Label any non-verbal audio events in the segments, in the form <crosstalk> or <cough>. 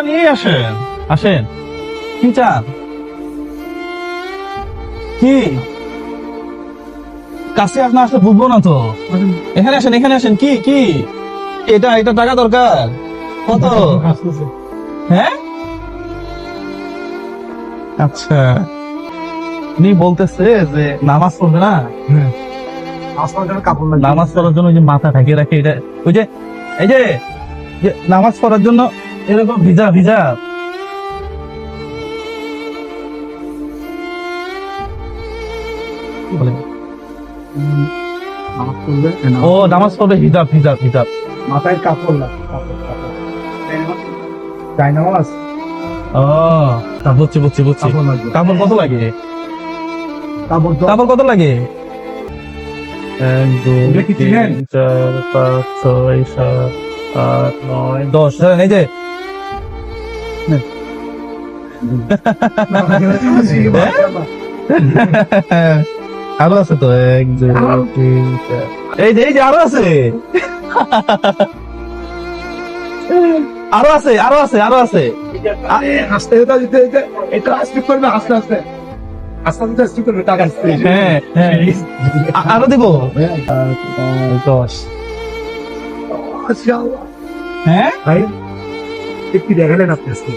নিয়ে আসেন। আসেন। কি চান? কি? কাছে আপনি আসলে বুঝব না তো। এখানে আসেন এখানে আসেন। কি কি? এটা এটা টাকা দরকার। কত? হ্যাঁ? আচ্ছা। উনি বলতেছে যে নামাজ পড়বে না? নামাজ পড়ার জন্য যে মাথা ঢাকিয়ে রাখে এটা ওই যে এই যে যে নামাজ পড়ার জন্য এরকম ভিজা ভিজা। পড়বে ও নামাজ পড়বে হিজাব হিজাব হিজাব মাথায় কাপড় লাগে কাপড় নামাজ ও তা বুঝছি বুঝছি বুঝছি। কাপড় কত লাগে? কাপড় কত লাগে? এক দুই তিন চার পাঁচ ছয় সাত আট নয় দশ। হ্যাঁ, এই যে <laughs> আরও আছে তো এক এই যে <laughs> আরও আছে। আরও আছে আরও আছে আরও আছে। আস্তে এটা আস্তে করবে আস্তে আস্তে। হ্যাঁ হ্যাঁ। আরও দিব? দশ। হ্যাঁ? ভাই একটু দেখালেন আপনি আজকে।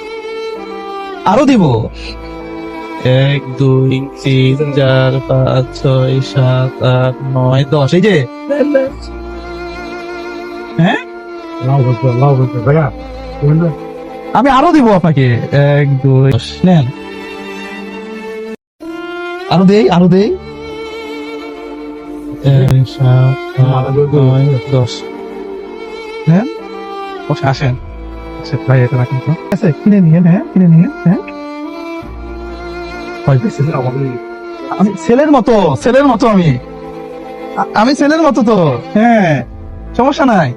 আরও দিব। এক দুই তিন চার পাঁচ ছয় সাত আট নয় দশ। এই যে হ্যাঁ? আমি আরও দিব আপনাকে। এক দুই দশ। নেন। আরও দেই আরও দেই। এক, সাত আট নয় দশ। হ্যাঁ আসেন। আচ্ছা, ভাই এটা রাখেন তো আচ্ছা কিনে নিয়ে হ্যাঁ কিনে নিয়ে হ্যাঁ হয় বেশি আমি ছেলের মতো ছেলের মতো আমি আমি ছেলের মতো তো হ্যাঁ সমস্যা নাই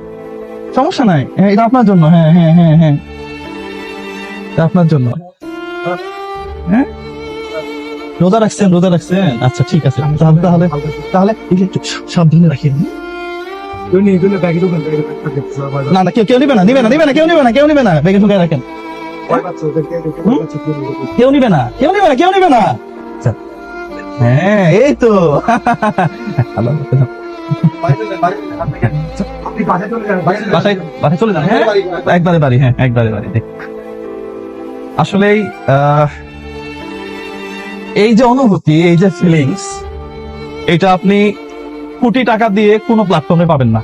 সমস্যা নাই হ্যাঁ এটা আপনার জন্য হ্যাঁ হ্যাঁ হ্যাঁ হ্যাঁ এটা আপনার জন্য হ্যাঁ রোজা রাখছেন রোজা রাখছেন আচ্ছা ঠিক আছে তাহলে তাহলে সাবধানে রাখেন না না কেউ কেউ নিবে না নিবে না নিবে না কেউ নিবে না কেউ নিবে না। বেগে ঢুকে রাখেন। কেউ নিবে না কেউ নিবে না কেউ নিবে না। হ্যাঁ এই তো। ভালো, ভালো। বাসায় বাসায় চলে যান হ্যাঁ? একবারে বাড়ি হ্যাঁ একবারে বাড়ি দেখ। আহ, এই যে অনুভূতি এই যে ফিলিংস এটা আপনি কোটি টাকা দিয়ে কোনো প্ল্যাটফর্মে পাবেন না।